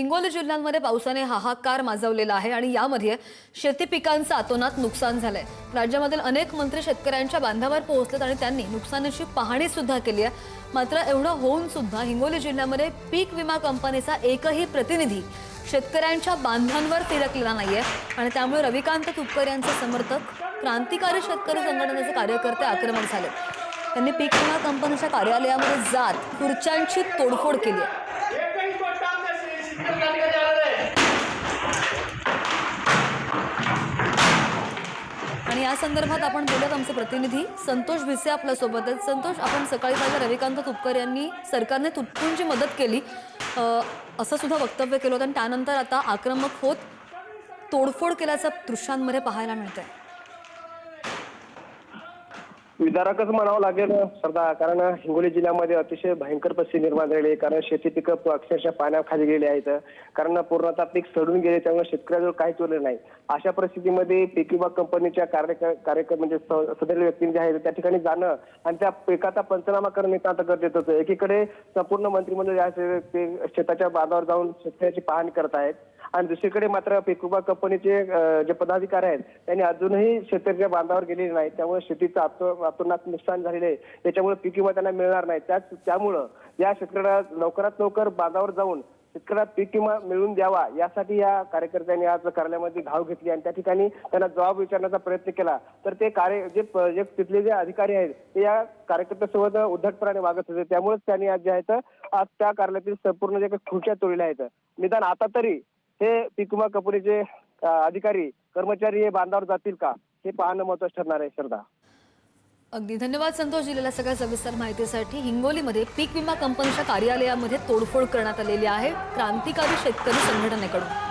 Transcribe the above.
हिंगोली जिल्ह्यांमध्ये पावसाने हाहाकार माजवलेला आहे आणि यामध्ये शेती पिकांचं अतोनात नुकसान झालंय. राज्यामधील अनेक मंत्री शेतकऱ्यांच्या बांधावर पोहोचलेत आणि त्यांनी नुकसानाची पाहणी सुद्धा केली आहे. मात्र एवढं होऊन सुद्धा हिंगोली जिल्ह्यामध्ये पीक विमा कंपनीचा एकही प्रतिनिधी शेतकऱ्यांच्या बांधांवर फिरकलेला नाहीये. आणि त्यामुळे रविकांत तुपकर यांचे समर्थक क्रांतिकारी शेतकरी संघटनेचे कार्यकर्ते आक्रमक झाले. त्यांनी पीक विमा कंपनीच्या कार्यालयामध्ये जात खुर्च्यांची तोडफोड केली आहे. आणि या संदर्भात आपण बोलत आमचे प्रतिनिधी संतोष भिसे आपल्यासोबत आहेत संतोष आपण सकाळी पाहिजे रविकांत तुपकर यांनी सरकारने तुटपूंची मदत केली. असं सुद्धा वक्तव्य केलं होतं आणि त्यानंतर आता आक्रमक होत तोडफोड केल्याचं दृश्यांमध्ये पाहायला मिळतंय. विदारकच म्हणावं लागेल श्रद्धा. कारण हिंगोली जिल्ह्यामध्ये अतिशय भयंकर परिस्थिती निर्माण झाली आहे. कारण शेती पिकं अक्षरशः पाण्याखाली गेली आहेत. कारण पूर्णतः पीक सडून गेले त्यामुळे शेतकऱ्याजवळ काहीच उरले नाही. अशा परिस्थितीमध्ये पीक विभाग कंपनीच्या कार्य कार्यक्रम म्हणजे स- सदर व्यक्ती जे आहेत त्या ठिकाणी जाणं आणि त्या पिकाचा पंचनामा करणं नितांत गरजेचं होतं एकीकडे संपूर्ण मंत्रिमंडळ या शेताच्या बांधावर जाऊन शेतकऱ्याची पाहणी करत आहेत. आणि दुसरीकडे मात्र पिकुबा कंपनीचे जे पदाधिकारी आहेत त्यांनी अजूनही शेतकऱ्याच्या बांधावर गेलेले नाही त्यामुळे शेतीचं आतो- नुकसान झालेले आहे. त्याच्यामुळे पीक विमा त्यांना मिळणार नाही. त्याच त्यामुळं या शेतकऱ्याला लवकरात लवकर बांधावर जाऊन शेतकऱ्याला पीक विमा मिळवून द्यावा यासाठी या कार्यकर्त्यांनी आज कार्यालयामध्ये धाव घेतली आणि त्या ठिकाणी त्यांना जबाब विचारण्याचा प्रयत्न केला. तर ते कार्य जे जे तिथले जे अधिकारी आहेत ते या कार्यकर्त्यासोबत उद्धटपणाने वागत होते. त्यामुळेच त्यांनी आज जे आहेत आज त्या कार्यालयातील संपूर्ण जे काही खुर्च्या तोडल्या आहेत. निदान आता तरी हे पीक विमा कंपनीचे अधिकारी कर्मचारी हे बांधावर जातील का? हे पाहणं महत्वाचं ठरणार आहे श्रद्धा. अगदी. धन्यवाद संतोष दिलेल्या सगळ्या सविस्तर माहितीसाठी. हिंगोलीमध्ये पीक विमा कंपनीच्या कार्यालयामध्ये तोडफोड करण्यात आलेली आहे. क्रांतिकारी शेतकरी संघटनेकडून.